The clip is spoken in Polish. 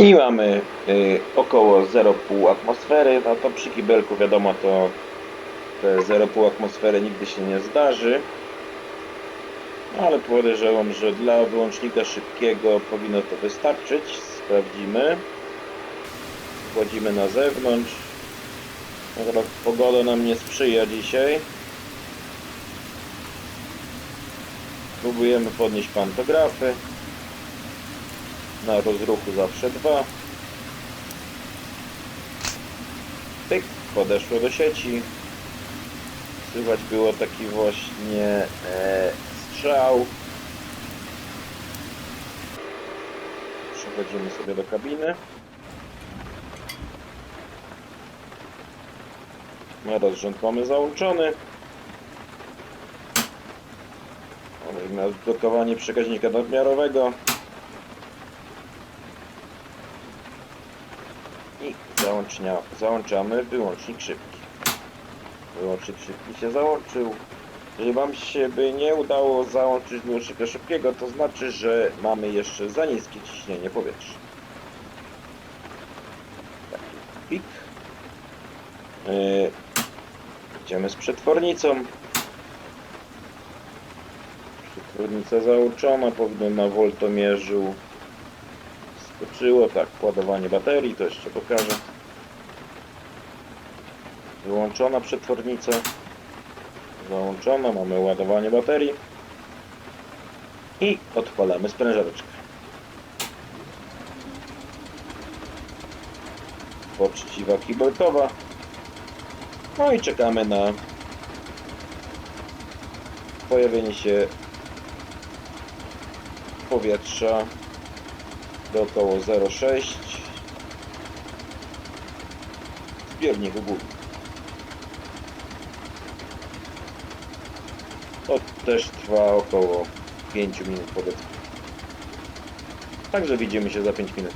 I mamy y, około 0,5 atmosfery, no to przy kibelku wiadomo to te 0,5 atmosfery nigdy się nie zdarzy. No, ale podejrzewam, że dla wyłącznika szybkiego powinno to wystarczyć. Sprawdzimy. Wchodzimy na zewnątrz. Akurat Pogoda nam nie sprzyja dzisiaj. Próbujemy podnieść pantografy. Na rozruchu zawsze dwa. Tyk, podeszło do sieci. Słychać było taki właśnie e, strzał. Przechodzimy sobie do kabiny. No, Rozrząd mamy załączony. Mamy na blokowanie przekaźnika nadmiarowego. I załącznia, załączamy wyłącznik szybki. Wyłącznik szybki się załączył. Jeżeli Wam się by nie udało załączyć wyłącznika szybkiego, to znaczy, że mamy jeszcze za niskie ciśnienie powietrza. Taki pik. Yy, idziemy z przetwornicą. Przetwornica załączona, powinno na woltomierzu skoczyło, tak, ładowanie baterii, to jeszcze pokażę. Wyłączona przetwornica. Załączona, mamy ładowanie baterii. I odpalamy sprężareczkę. Poczciwa kibelkowa. No i czekamy na pojawienie się powietrza do około 0,6 w zbiorniku głównym. To też trwa około 5 minut powiedzmy. Także widzimy się za 5 minut.